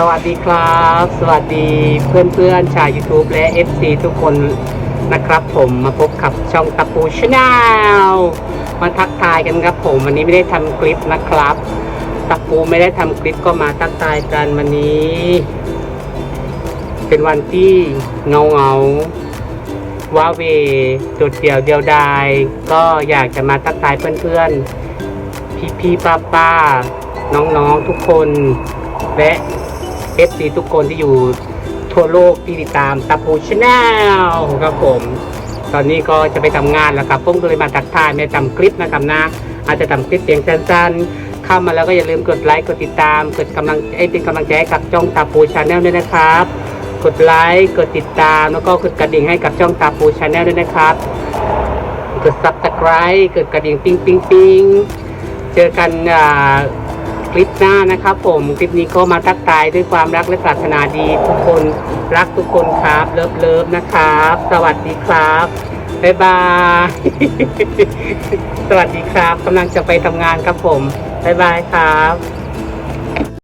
สวัสดีครับ สวัสดีเพื่อนๆชาว YouTube และ FC ทุกคนนะครับผมมาพบกับช่องตะปูชาแนลมาทักทายกันครับผมวันนี้ไม่ได้ทำคลิปนะครับตะปูไม่ได้ทำคลิปก็มาทักทายกันวันนี้ เป็นวันที่เงาเงาว้าเวโดดเดี่ยวเดียวดายก็อยากจะมาทักทายเพื่อนๆพี่ๆป้าๆน้องๆทุกคนและ FC ทุกคนที่อยู่ทั่วโลกที่ติดตามตาปูชาแนลครับผม ตอนนี้ก็จะไปทำงานแล้วครับผมก็เลยมาทักทายไม่ทำคลิปนะครับนะ อาจจะทำคลิปเพียงสั้นๆ เข้ามาแล้วก็อย่าลืมกดไลค์กดติดตามกดกำลังให้เป็นกำลังใจกับช่องตาปูชาแนลด้วยนะครับ กดไลค์กดติดตามแล้วก็กดกระดิ่งให้กับช่องตาปูชาแนลด้วยนะครับกด subscribe กดกระดิ่งปิ๊งปิ๊งปิ๊งเจอกันอ่า คลิปหน้านะครับผมคลิปนี้ก็มาทักทายด้วยความรักและปรารถนาดีทุกคนรักทุกคนครับเลิฟเลิฟนะครับ สวัสดีครับบ๊ายบาย สวัสดีครับกำลังจะไปทำงานครับผมบ๊ายบายครับ